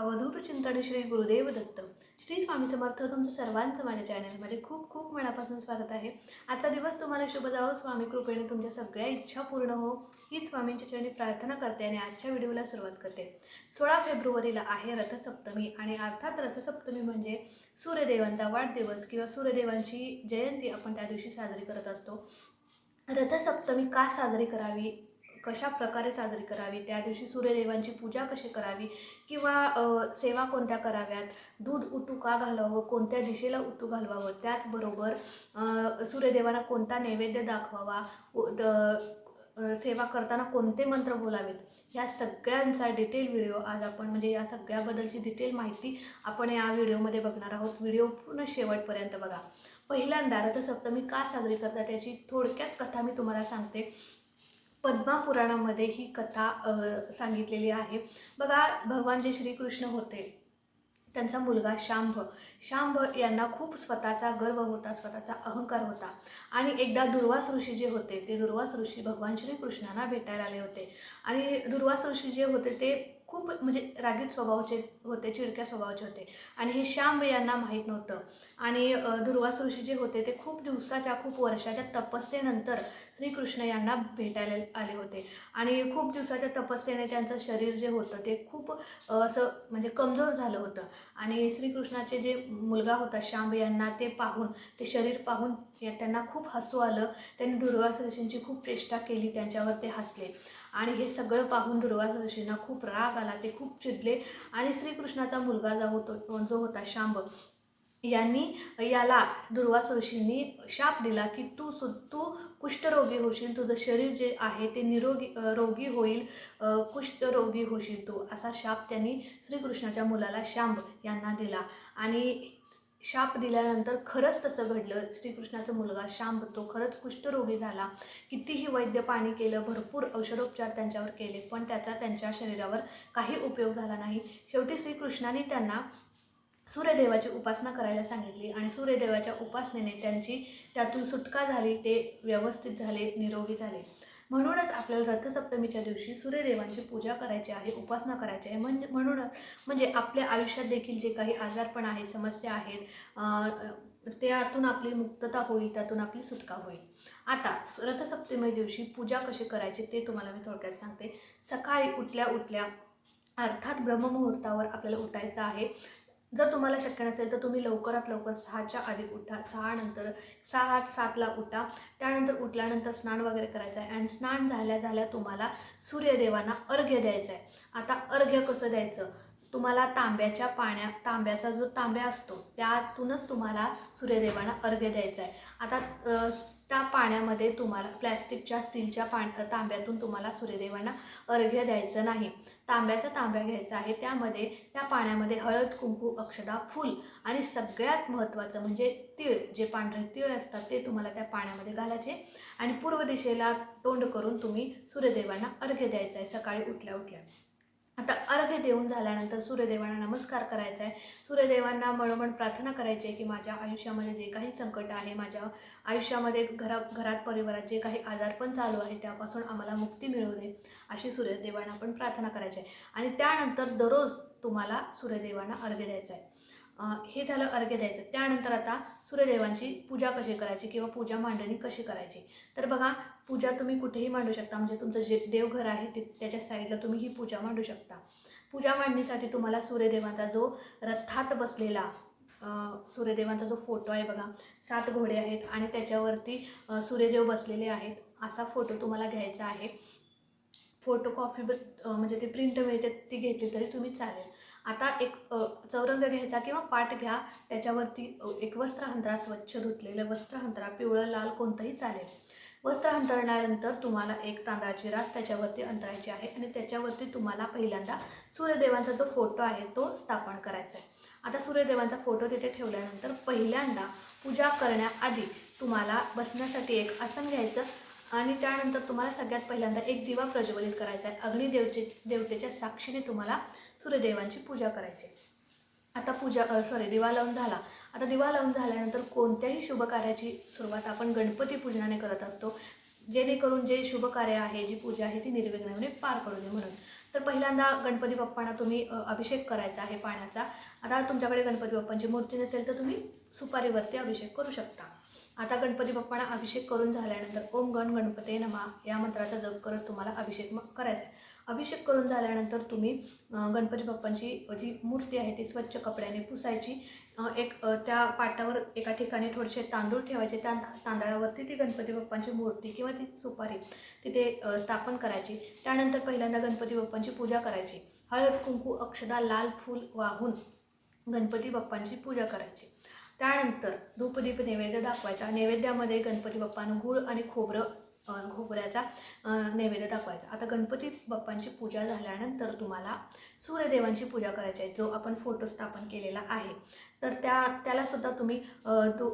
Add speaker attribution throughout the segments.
Speaker 1: अवधूत चिंतन श्री गुरुदेव दत्त. श्री स्वामी समर्थ तुमचं सर्वांचं माझ्या चॅनलमध्ये खूप खूप मनापासून स्वागत आहे. आजचा दिवस तुम्हाला शुभ जावो. स्वामी कृपेने तुमच्या सगळ्या इच्छा पूर्ण हो. हीच स्वामींच्या चरणी प्रार्थना करते आणि आजच्या व्हिडिओला सुरुवात करते. सोळा फेब्रुवारीला आहे रथसप्तमी आणि अर्थात रथसप्तमी म्हणजे सूर्यदेवांचा वाढदिवस किंवा सूर्यदेवांची जयंती आपण त्या दिवशी साजरी करत असतो. रथसप्तमी का साजरी करावी? कशा प्रकारे साजरी करावी? त्या दिवशी सूर्यदेवांची पूजा कशी करावी? किंवा सेवा कोणत्या कराव्यात? दूध उतू का घालावं? कोणत्या दिशेला उतू घालवावं? त्याचबरोबर सूर्यदेवांना कोणता नैवेद्य दाखवावा? उ- द- सेवा करताना कोणते मंत्र बोलावेत? या सगळ्यांचा डिटेल व्हिडिओ आज आपण म्हणजे या सगळ्याबद्दलची डिटेल माहिती आपण या व्हिडिओमध्ये बघणार आहोत. व्हिडिओ पूर्ण शेवटपर्यंत बघा. पहिल्यांदा रथसप्तमी का साजरी करतात याची थोडक्यात कथा मी तुम्हाला सांगते. पद्मा पुराणामध्ये ही कथा सांगितलेली आहे. बघा भगवान जे श्रीकृष्ण होते त्यांचा मुलगा शांभ. शांभ यांना खूप स्वतःचा गर्व होता स्वतःचा अहंकार होता. आणि एकदा दुर्वास ऋषी जे होते ते दुर्वास ऋषी भगवान श्रीकृष्णांना भेटायला आले होते. आणि दुर्वास ऋषी जे होते ते खूप म्हणजे रागीट स्वभावाचे होते चिडक्या स्वभावाचे होते. आणि हे श्याम यांना माहीत नव्हतं. आणि दुर्वास ऋषी जे होते ते खूप दिवसाच्या खूप वर्षाच्या तपस्येनंतर श्रीकृष्ण यांना भेटायला आले होते. आणि खूप दिवसाच्या तपस्येने त्यांचं शरीर जे होतं ते खूप असं म्हणजे कमजोर झालं होतं. आणि श्रीकृष्णाचे जे मुलगा होता श्याम यांना ते पाहून ते शरीर पाहून त्यांना खूप हसू आलं. त्यांनी दुर्वास ऋषींची खूप चेष्टा केली त्यांच्यावर ते हसले. आणि हे सगळं पाहून दुर्वास ऋषींना खूप राग आला ते खूप चिडले. आणि श्रीकृष्णाचा मुलगा जो होतो जो होता शांब यांनी याला दुर्वास ऋषींनी शाप दिला की तू सु तू कुष्ठरोगी होशील तुझं शरीर जे आहे ते निरोगी रोगी होईल कुष्ठरोगी होशील तू असा शाप त्यांनी श्रीकृष्णाच्या मुलाला शांब यांना दिला. आणि शाप दिल्यानंतर खरंच तसं घडलं. श्रीकृष्णाचा मुलगा शांब तो खरंच कुष्ठरोगी झाला. कितीही वैद्य पाणी केलं भरपूर औषधोपचार त्यांच्यावर केले पण त्याचा त्यांच्या शरीरावर काही उपयोग झाला नाही. शेवटी श्रीकृष्णाने त्यांना सूर्यदेवाची उपासना करायला सांगितली आणि सूर्यदेवाच्या उपासनेने त्यांची त्यातून सुटका झाली ते व्यवस्थित झाले निरोगी झाले. म्हणूनच आपल्याला रथसप्तमीच्या दिवशी सूर्यदेवांची पूजा करायची आहे उपासना करायची आहे. म्हणजे म्हणूनच म्हणजे आपल्या आयुष्यात देखील जे काही आजारपण आहे समस्या आहेत त्यातून आपली मुक्तता होईल त्यातून आपली सुटका होईल. आता रथसप्तमी दिवशी पूजा कशी करायची ते तुम्हाला मी थोडक्यात सांगते. सकाळी उठल्या उठल्या अर्थात ब्रह्ममुहूर्तावर आपल्याला उठायचं आहे. जर तुम्हाला शक्य नसेल तर तुम्ही लवकरात लवकर सहाच्या आधी उठा. सहा नंतर सहा सातला उठा. त्यानंतर उठल्यानंतर स्नान वगैरे करायचं आहे. आणि स्नान झाल्या झाल्या तुम्हाला सूर्यदेवांना अर्घ्य द्यायचं आहे. आता अर्घ्य कसं द्यायचं? तुम्हाला तांब्याच्या पाण्या तांब्याचा जो तांब्या असतो त्यातूनच तुम्हाला सूर्यदेवांना अर्घ्य द्यायचा आहे. आता त्या पाण्यामध्ये तुम्हाला प्लॅस्टिकच्या स्टीलच्या पाण तांब्यातून तुम्हाला सूर्यदेवांना अर्घ्य द्यायचं नाही. तांब्याचा तांब्या घ्यायचा आहे त्यामध्ये त्या पाण्यामध्ये हळद कुंकू अक्षदा फूल आणि सगळ्यात महत्त्वाचं म्हणजे तीळ जे पांढरे तीळ असतात ते तुम्हाला त्या पाण्यामध्ये घालायचे आणि पूर्व दिशेला तोंड करून तुम्ही सूर्यदेवांना अर्घ्य द्यायचं आहे सकाळी उठल्या उठल्या आता अर्घ्य देऊन झाल्यानंतर सूर्यदेवांना नमस्कार करायचा आहे सूर्यदेवांना मनोमन प्रार्थना करायची आहे की माझ्या आयुष्यामध्ये जे काही संकट आहे माझ्या आयुष्यामध्ये घरा घरात परिवारात जे काही आजारपण चालू आहे त्यापासून आम्हाला मुक्ती मिळू दे अशी सूर्यदेवांना आपण प्रार्थना करायची आहे आणि त्यानंतर दररोज तुम्हाला सूर्यदेवांना अर्घ्य द्यायचं आहे हे झालं अर्घ्य द्यायचं. त्यानंतर आता सूर्यदेवांची पूजा कशी करायची किंवा पूजा मांडणी कशी करायची? तर बघा पूजा तुम्ही कुठेही मांडू शकता. म्हणजे तुमचं जे देवघर आहे ते त्याच्या साईडला तुम्ही ही पूजा मांडू शकता. पूजा मांडणीसाठी तुम्हाला सूर्यदेवांचा जो रथात बसलेला सूर्यदेवांचा जो फोटो आहे बघा सात घोडे आहेत आणि त्याच्यावरती सूर्यदेव बसलेले आहेत. असा फोटो तुम्हाला घ्यायचा आहे. फोटो कॉफी ब म्हणजे ती प्रिंट मिळते ती घेतली तरी तुम्ही चालेल. आता एक चौरंग घ्यायचा किंवा पाट घ्या. त्याच्यावरती एक वस्त्रहंत्रा स्वच्छ धुतलेलं वस्त्रहंत्रा पिवळं लाल कोणतंही चालेल. वस्त्र अंतरण्यानंतर तुम्हाला एक तांदळाची रास त्याच्यावरती अंतरायची आहे आणि त्याच्यावरती तुम्हाला पहिल्यांदा सूर्यदेवांचा जो फोटो आहे तो स्थापन करायचा आहे आता सूर्यदेवांचा फोटो तिथे ठेवल्यानंतर पहिल्यांदा पूजा करण्याआधी तुम्हाला बसण्यासाठी एक आसन घ्यायचं आणि त्यानंतर तुम्हाला सगळ्यात पहिल्यांदा एक दिवा प्रज्वलित करायचा आहे अग्निदेवचे देवतेच्या साक्षीने तुम्हाला सूर्यदेवांची पूजा करायची आहे. आता पूजा सॉरी दिवा लावून झाला. आता दिवा लावून झाल्यानंतर कोणत्याही शुभ कार्याची सुरुवात आपण गणपती पूजनाने करत असतो. जेणेकरून जे शुभ कार्य आहे जी पूजा आहे ती निर्विघ्नपणे पार पडू दे म्हणून. तर पहिल्यांदा गणपती बाप्पांना तुम्ही अभिषेक करायचा आहे पाण्याचा. आता तुमच्याकडे गणपती बाप्पांची मूर्ती नसेल तर तुम्ही सुपारीवरती अभिषेक करू शकता. आता गणपती बाप्पांना अभिषेक करून झाल्यानंतर ओम गण गणपते नमा या मंत्राचा जप करत तुम्हाला अभिषेक मग करायचा आहे. अभिषेक करून झाल्यानंतर तुम्ही गणपती बाप्पांची जी मूर्ती आहे ती स्वच्छ कपड्याने पुसायची. एक त्या पाटावर एका ठिकाणी थोडेसे तांदूळ ठेवायचे. त्या तांदळावरती ती गणपती बाप्पांची मूर्ती किंवा ती सुपारी तिथे स्थापन करायची. त्यानंतर पहिल्यांदा गणपती बाप्पांची पूजा करायची. हळद कुंकू अक्षदा लाल फूल वाहून गणपती बाप्पांची पूजा करायची. त्यानंतर धूपदीप नैवेद्य दाखवायचा. नैवेद्यामध्ये गणपती बाप्पानं गूळ आणि खोबरं खोबऱ्याचा नैवेद्य दाखवायचा. आता गणपती बाप्पांची पूजा झाल्यानंतर तुम्हाला सूर्यदेवांची पूजा करायची आहे जो आपण फोटो स्थापन केलेला आहे. तर त्या त्यालासुद्धा तुम्ही अ, दु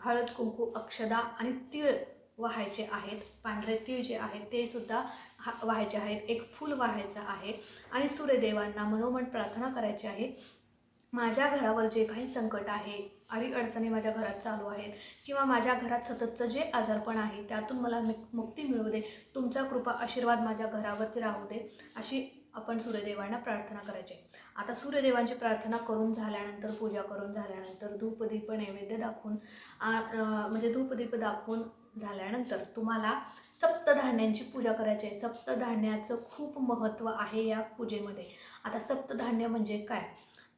Speaker 1: हळद कुंकू अक्षदा आणि तीळ वाहायचे आहेत. पांढरे तीळ जे आहेत ते सुद्धा हा वाहायचे आहेत. एक फूल वाहायचं आहे आणि सूर्यदेवांना मनोमन प्रार्थना करायची आहे. माझ्या घरावर जे काही संकट आहे अडीअडचणी अडचणी माझ्या घरात चालू आहेत किंवा माझ्या घरात सततचं जे आजारपण आहे त्यातून मला मुक्ती मिळू दे तुमचा कृपा आशीर्वाद माझ्या घरावरती राहू दे अशी आपण सूर्यदेवांना प्रार्थना करायची. आहे. आता सूर्यदेवांची प्रार्थना करून झाल्यानंतर पूजा करून झाल्यानंतर धूपदीप नैवेद्य दाखवून म्हणजे धूपदीप दाखवून झाल्यानंतर तुम्हाला सप्तधान्यांची पूजा करायची आहे. सप्तधान्याचं खूप महत्त्व आहे या पूजेमध्ये. आता सप्तधान्य म्हणजे काय?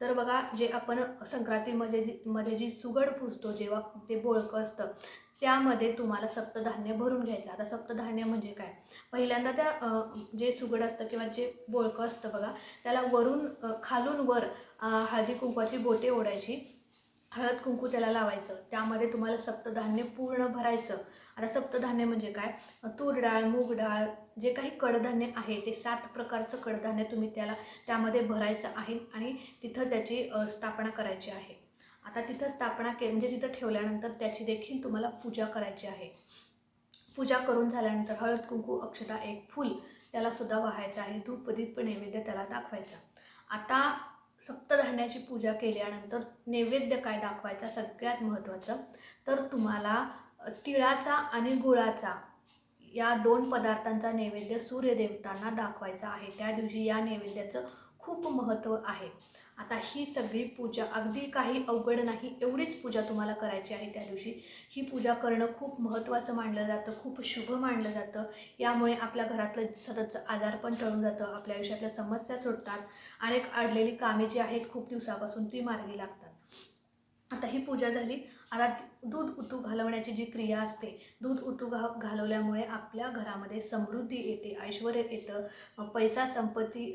Speaker 1: तर बघा जे आपण संक्रांतीमध्ये मध्ये जी सुगड पुजतो जेव्हा ते बोळकं असतं त्यामध्ये तुम्हाला सप्तधान्य भरून घ्यायचं. आता सप्तधान्य म्हणजे काय? पहिल्यांदा त्या जे सुगड असतं किंवा जे बोळकं असतं बघा त्याला वरून खालून वर हळदी कुंकवाची बोटे ओढायची. हळद कुंकू त्याला लावायचं. त्यामध्ये तुम्हाला सप्तधान्य पूर्ण भरायचं. आता सप्तधान्य म्हणजे काय? तूर डाळ मूग डाळ जे काही कडधान्य आहे ते सात प्रकारचं कडधान्य तुम्ही त्याला त्यामध्ये भरायचं आहे आणि तिथं त्याची स्थापना करायची आहे. आता तिथं स्थापना के म्हणजे तिथं ठेवल्यानंतर त्याची देखील तुम्हाला पूजा करायची आहे. पूजा करून झाल्यानंतर हळद कुंकू अक्षता एक फूल त्यालासुद्धा वाहायचं आहे. धूप दीप नैवेद्य त्याला दाखवायचा. आता सप्तधान्याची पूजा केल्यानंतर नैवेद्य काय दाखवायचा सगळ्यात महत्त्वाचं. तर तुम्हाला तिळाचा आणि गुळाचा या दोन पदार्थांचा नैवेद्य सूर्यदेवतांना दाखवायचा आहे. त्या दिवशी या नैवेद्याचं खूप महत्त्व आहे. आता ही सगळी पूजा अगदी काही अवघड नाही एवढीच पूजा तुम्हाला करायची आहे त्या दिवशी. ही पूजा करणं खूप महत्त्वाचं मानलं जातं खूप शुभ मानलं जातं. यामुळे आपल्या घरातलं सततचं आजारपण टळून जातं आपल्या आयुष्यातल्या समस्या सुटतात अनेक अडलेली कामे जी आहेत खूप दिवसापासून ती मार्गी लागतात. आता ही पूजा झाली आता दूध उतू घालवण्याची जी क्रिया असते दूध उतू घा घालवल्यामुळे आपल्या घरामध्ये समृद्धी येते ऐश्वर येतं. पैसा संपत्ती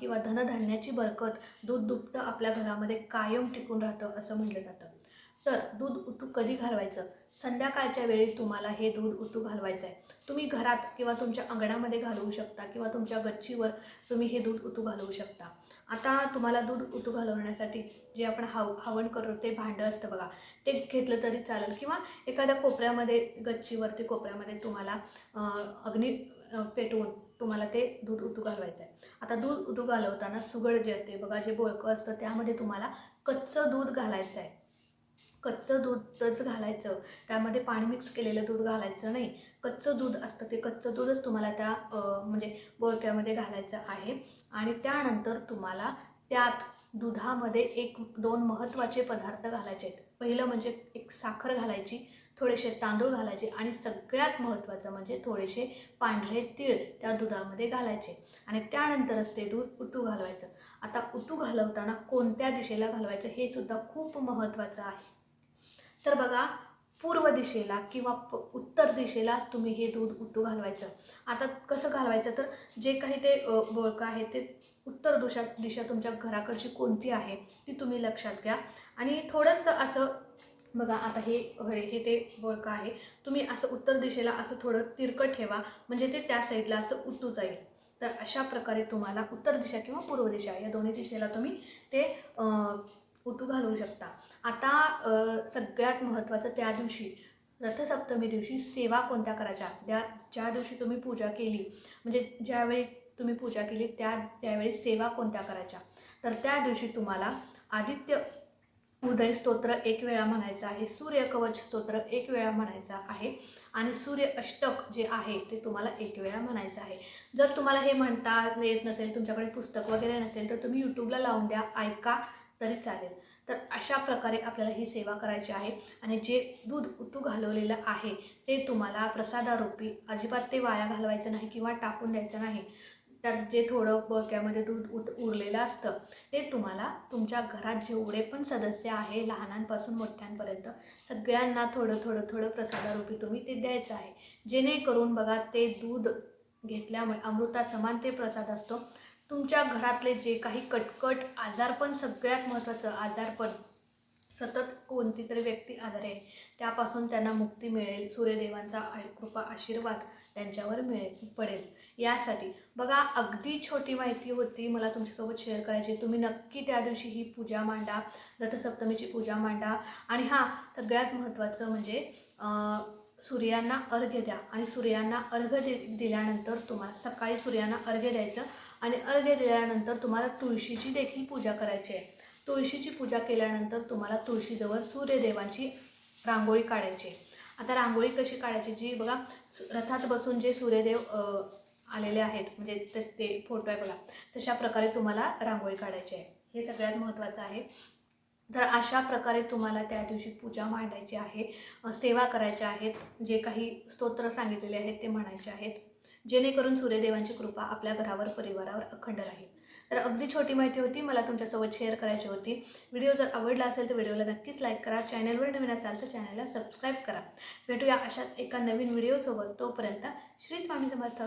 Speaker 1: किंवा धनधान्याची बरकत दूध दुभतं आपल्या घरामध्ये कायम टिकून राहतं असं म्हटलं जातं. तर दूध उतू कधी घालवायचं? संध्याकाळच्या वेळी तुम्हाला हे दूध उतू घालवायचं आहे तुम्ही घरात किंवा तुमच्या अंगणामध्ये घालवू शकता किंवा तुमच्या गच्चीवर तुम्ही हे दूध उतू घालवू शकता. आता तुम्हाला दूध उतू घालवण्यासाठी जे आपण हाव हवण करतो ते भांडं असतं बघा. ते घेतलं तरी चालेल. किंवा एखाद्या कोपऱ्यामध्ये गच्चीवरती कोपऱ्यामध्ये तुम्हाला अग्नी पेटवून तुम्हाला ते दूध उतू घालवायचं आहे आता दूध उतू घालवताना सुगड जे असते बघा जे बोळकं असतं त्यामध्ये तुम्हाला कच्चं दूध घालायचं आहे कच्चं दूधच घालायचं. त्यामध्ये पाणी मिक्स केलेलं दूध घालायचं नाही. कच्चं दूध असतं ते कच्चं दूधच तुम्हाला त्या म्हणजे बोळक्यामध्ये घालायचं आहे. आणि त्यानंतर तुम्हाला त्यात दुधामध्ये एक दोन महत्त्वाचे पदार्थ घालायचे आहेत. पहिलं म्हणजे एक साखर घालायची थोडेसे तांदूळ घालायचे आणि सगळ्यात महत्त्वाचं म्हणजे थोडेसे पांढरे तीळ त्या दुधामध्ये घालायचे. आणि त्यानंतरच ते दूध उतू घालवायचं. आता उतू घालवताना कोणत्या दिशेला घालवायचं हे सुद्धा खूप महत्त्वाचं आहे. तर बघा पूर्व दिशेला किंवा प उत्तर दिशेलाच तुम्ही हे दूध उतू घालवायचं. आता कसं घालवायचं? तर जे काही ते बोळकं आहे ते उत्तर दिशा दिशा तुमच्या घराकडची कोणती आहे ती तुम्ही लक्षात घ्या. आणि थोडंसं असं बघा आता हे हे ते बोळकं आहे. तुम्ही असं उत्तर दिशेला असं थोडं तिरकं ठेवा म्हणजे ते त्या साईडला असं उतू जाईल. तर अशा प्रकारे तुम्हाला उत्तर दिशा किंवा पूर्व दिशा या दोन्ही दिशेला तुम्ही ते उटू घालवू शकता. आता सगळ्यात महत्त्वाचं त्या दिवशी रथसप्तमी दिवशी सेवा कोणत्या करायच्या? त्या ज्या दिवशी तुम्ही पूजा केली म्हणजे ज्यावेळी तुम्ही पूजा केली त्या त्यावेळी सेवा कोणत्या करायच्या? तर त्या दिवशी तुम्हाला आदित्य उदय स्तोत्र एक वेळा म्हणायचं आहे सूर्यकवच स्तोत्र एक वेळा म्हणायचा आहे आणि सूर्य अष्टक जे आहे ते तुम्हाला एक वेळा म्हणायचं आहे. जर तुम्हाला हे म्हणता येत नसेल तुमच्याकडे पुस्तक वगैरे नसेल तर तुम्ही यूट्यूबला लावून द्या ऐका. तरी चालेल. तर अशा प्रकारे आपल्याला ही सेवा करायची आहे आणि जे दूध उतू घालवलेलं आहे ते तुम्हाला प्रसादारूपी अजिबात ते वाया घालवायचं नाही किंवा टाकून द्यायचं नाही. त्यात जे थोडं बक्यामध्ये दूध उठ उरलेलं असतं ते तुम्हाला तुमच्या घरात जेवढे पण सदस्य आहे लहानांपासून मोठ्यांपर्यंत सगळ्यांना थोडं थोडं थोडं प्रसादारूपी तुम्ही ते द्यायचं आहे. जेणेकरून बघा ते दूध घेतल्यामुळे अमृता समान ते प्रसाद असतो. तुमच्या घरातले जे काही कटकट आजारपण सगळ्यात महत्त्वाचं आजारपण सतत कोणती तरी व्यक्ती आजारी आहे त्यापासून त्यांना मुक्ती मिळेल सूर्यदेवांचा कृपा आशीर्वाद त्यांच्यावर मिळेल पडेल. यासाठी बघा अगदी छोटी माहिती होती मला तुमच्यासोबत शेअर करायची. तुम्ही नक्की त्या दिवशी ही पूजा मांडा रथसप्तमीची पूजा मांडा. आणि हां सगळ्यात महत्त्वाचं म्हणजे सूर्यांना अर्घ्य द्या. आणि सूर्यांना अर्घ्य दि दिल्यानंतर तुम्हाला सकाळी सूर्यांना अर्घ्य द्यायचं. आणि अर्घ्य दिल्यानंतर तुम्हाला तुळशीची देखील पूजा करायची आहे. तुळशीची पूजा केल्यानंतर तुम्हाला तुळशीजवळ सूर्यदेवांची रांगोळी काढायची आहे. आता रांगोळी कशी काढायची? जी बघा रथात बसून जे सूर्यदेव आलेले आहेत म्हणजे तस ते फोटो आहे बघा तशा प्रकारे तुम्हाला रांगोळी काढायची आहे. हे सगळ्यात महत्त्वाचं आहे. तर अशा प्रकारे तुम्हाला त्या दिवशी पूजा मांडायची आहे सेवा करायच्या आहेत जे काही स्तोत्र सांगितलेले आहेत ते म्हणायचे आहेत. जेणेकरून सूर्यदेवांची कृपा आपल्या घरावर परिवारावर अखंड राहील. तर अगदी छोटी माहिती होती मला तुमच्यासोबत शेअर करायची होती. व्हिडिओ जर आवडला असेल तर व्हिडिओला नक्कीच लाईक करा. चॅनलवर नवीन असाल तर चॅनलला सबस्क्राईब करा. भेटूया अशाच एका नवीन व्हिडिओसोबत तोपर्यंत श्री स्वामी समर्थ.